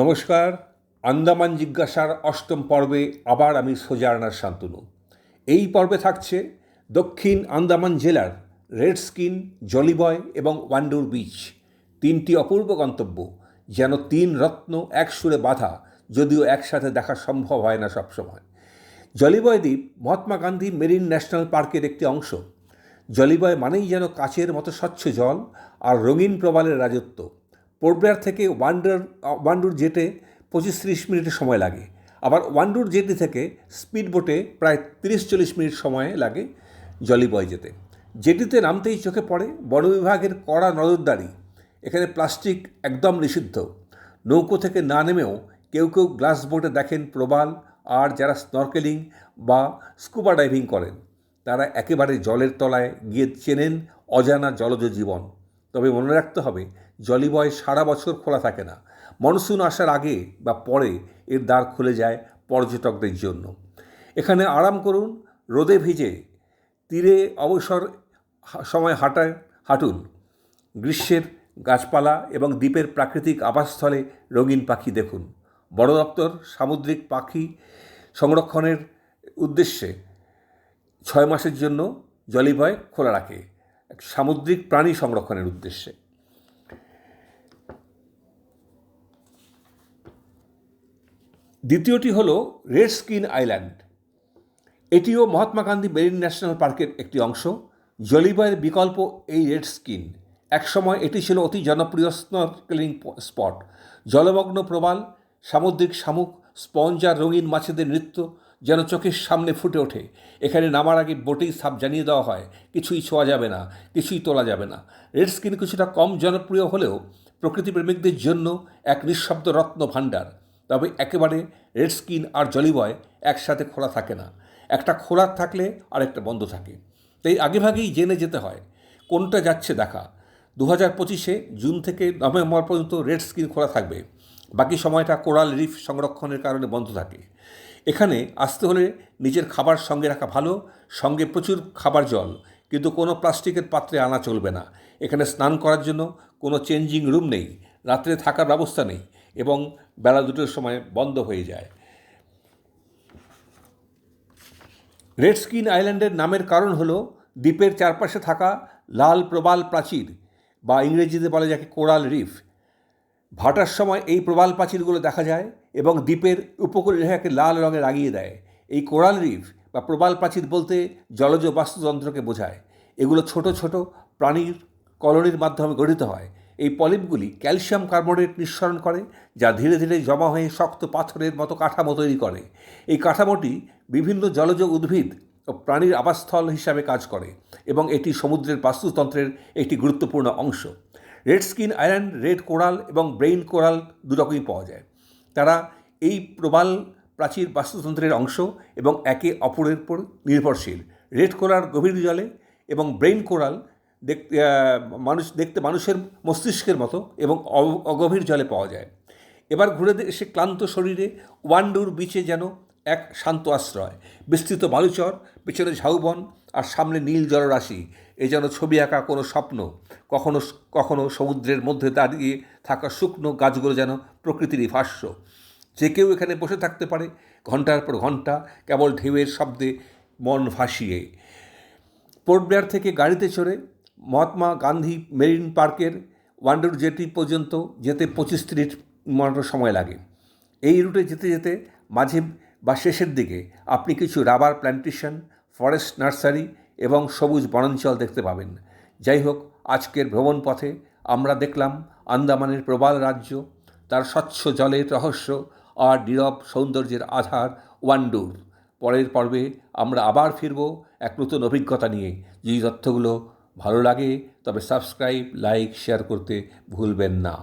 নমস্কার, আন্দামান জিজ্ঞাসার অষ্টম পর্বে আবার আমি সোজারনার শান্তনু। এই পর্বে থাকছে দক্ষিণ আন্দামান জেলার রেড স্কিন জলিবয় এবং ওয়ান্ডুর বিচ। তিনটি অপূর্ব গন্তব্য যেন তিন রত্ন এক সুরে বাঁধা, যদিও একসাথে দেখা সম্ভব হয় না সবসময়। জলিবয় দ্বীপ মহাত্মা গান্ধী মেরিন ন্যাশনাল পার্কের একটি অংশ। জলিবয় মানেই যেন কাচের মতো স্বচ্ছ জল আর রঙিন প্রবালের রাজত্ব। পোর্টব্লেয়ার থেকে ওয়ান্ডার ওয়ান্ডুর জেটে পঁচিশ তিরিশ মিনিটের সময় লাগে। আবার ওয়ান্ডুর জেটি থেকে স্পিড বোটে প্রায় তিরিশ চল্লিশ মিনিট সময় লাগে জলিবয় যেতে জেটিতে নামতেই চোখে পড়ে, বন বিভাগের কড়া নজরদারি, এখানে প্লাস্টিক একদম নিষিদ্ধ। নৌকো থেকে না নেমেও কেউ কেউ গ্লাস বোটে দেখেন প্রবাল আর যারা স্নরকেলিং বা স্কুবা ডাইভিং করেন, তারা একেবারে জলের তলায় গিয়ে চেনেন অজানা জলজ জীবন। তবে মনে রাখতে হবে জলিবয় সারা বছর খোলা থাকে না। মনসুন আসার আগে বা পরে এর দ্বার খুলে যায় পর্যটকদের জন্য। এখানে আরাম করুন, রোদে ভিজে, তীরে অবসর সময় হাঁটায়, হাঁটুন। গ্রীষ্মের গাছপালা এবং দ্বীপের প্রাকৃতিক আবাসস্থলে রঙিন পাখি দেখুন। বড় দপ্তর, সামুদ্রিক পাখি সংরক্ষণের উদ্দেশ্যে ছয় মাসের জন্য জলিবয় খোলা রাখে। সামুদ্রিক প্রাণী সংরক্ষণের উদ্দেশ্যে। দ্বিতীয়টি হল রেড স্কিন আইল্যান্ড এটিও মহাত্মা গান্ধী মেরিন ন্যাশনাল পার্কের একটি অংশ। জলিবয়ের বিকল্প এই রেড স্কিন একসময় এটি ছিল অতি জনপ্রিয় স্নরকেলিং স্পট জলমগ্ন প্রবাল, সামুদ্রিক শামুক, স্পঞ্জ আর রঙিন মাছেদের নৃত্য যেন চোখের সামনে ফুটে ওঠে। এখানে নামার আগে বোটেই সাপ জানিয়ে দেওয়া হয়, কিছুই ছোঁয়া যাবে না, কিছুই তোলা যাবে না। রেড স্কিন কিছুটা কম জনপ্রিয় হলেও প্রকৃতিপ্রেমিকদের জন্য এক নিঃশব্দ রত্ন ভাণ্ডার। তবে একেবারে রেড স্কিন আর জলিবয় একসাথে খোলা থাকে না। একটা খোলা থাকলে আরেকটা বন্ধ থাকে। তাই আগেভাগেই জেনে যেতে হয়, কোনটা যাচ্ছে দেখা। দু হাজার পঁচিশে জুন থেকে নভেম্বর পর্যন্ত রেড স্কিন খোলা থাকবে। বাকি সময়টা কোরাল রিফ সংরক্ষণের কারণে বন্ধ থাকে। এখানে আসতে হলে নিজের খাবার সঙ্গে রাখা ভালো, সঙ্গে প্রচুর খাবার জল, কিন্তু কোনো প্লাস্টিকের পাত্রে আনা চলবে না। এখানে স্নান করার জন্য কোনো চেঞ্জিং রুম নেই, রাত্রে থাকার ব্যবস্থা নেই এবং বেলা দুটোর সময় বন্ধ হয়ে যায়। রেড স্কিন আইল্যান্ডের নামের কারণ হলো দ্বীপের চারপাশে থাকা লাল প্রবাল প্রাচীর, বা ইংরেজিতে বলা যাকে কোরাল রিফ। ভাটার সময় এই প্রবাল প্রাচীরগুলো দেখা যায় এবং দ্বীপের উপকূল রেখাকে লাল রঙে রাগিয়ে দেয়। এই কোরাল রিফ বা প্রবাল প্রাচীর বলতে জলজ বাস্তুতন্ত্রকে বোঝায়। এগুলো ছোট ছোট প্রাণীর কলোনির মাধ্যমে গঠিত হয়। এই পলিপগুলি ক্যালসিয়াম কার্বনেট নিঃসরণ করে, যা ধীরে ধীরে জমা হয়ে শক্ত পাথরের মতো কাঠামো তৈরি করে। এই কাঠামোটি বিভিন্ন জলজ উদ্ভিদ ও প্রাণীর আবাসস্থল হিসাবে কাজ করে এবং এটি সমুদ্রের বাস্তুতন্ত্রের একটি গুরুত্বপূর্ণ অংশ। Red skin, iron, red coral এবং ব্রেইন কোরাল দুরকমই পাওয়া যায়। তারা এই প্রবাল প্রাচীর বাস্তুতন্ত্রের অংশ এবং একে অপরের উপর নির্ভরশীল। রেড কোরাল গভীর জলে এবং ব্রেইন কোরাল দেখতে মানুষ, দেখতে মানুষের মস্তিষ্কের মতো এবং অগভীর জলে পাওয়া যায়। এবার ঘুরে এসে ক্লান্ত শরীরে ওয়ান্ডুর বিচে যেন এক শান্ত আশ্রয়। বিস্তৃত বালুচর, পেছনে ঝাউবন আর সামনে নীল জলরাশি। এ যেন ছবি আঁকা কোনো স্বপ্ন, কখনো কখনো সমুদ্রের মধ্যে দাঁড়িয়ে থাকা শুকনো গাছগুলো যেন প্রকৃতিরই ভাষ্য। যে কেউ এখানে বসে থাকতে পারে, ঘণ্টার পর ঘণ্টা কেবল ঢেউয়ের শব্দে মন ভাসিয়ে। পোর্ট ব্লেয়ার থেকে গাড়িতে চড়ে মহাত্মা গান্ধী মেরিন পার্কের ওয়ান্ডার জেটি পর্যন্ত যেতে পঁচিশ মিনিট সময় লাগে। এই রুটে যেতে যেতে মাঝে বা শেষের দিকে আপনি কিছু রাবার প্ল্যান্টেশন ফরেস্ট নার্সারি এবং সবুজ বনাঞ্চল দেখতে পাবেন। যাই হোক আজকের ভ্রমণ পথে আমরা দেখলাম আন্দামানের প্রবাল রাজ্য, তার স্বচ্ছ জলের রহস্য আর নীরব সৌন্দর্যের আধার ওয়ান্ডুর। পরের পর্বে আমরা আবার ফিরব এক নতুন অভিজ্ঞতা নিয়ে। যদি তথ্যগুলো ভালো লাগে, তবে সাবস্ক্রাইব, লাইক, শেয়ার করতে ভুলবেন না।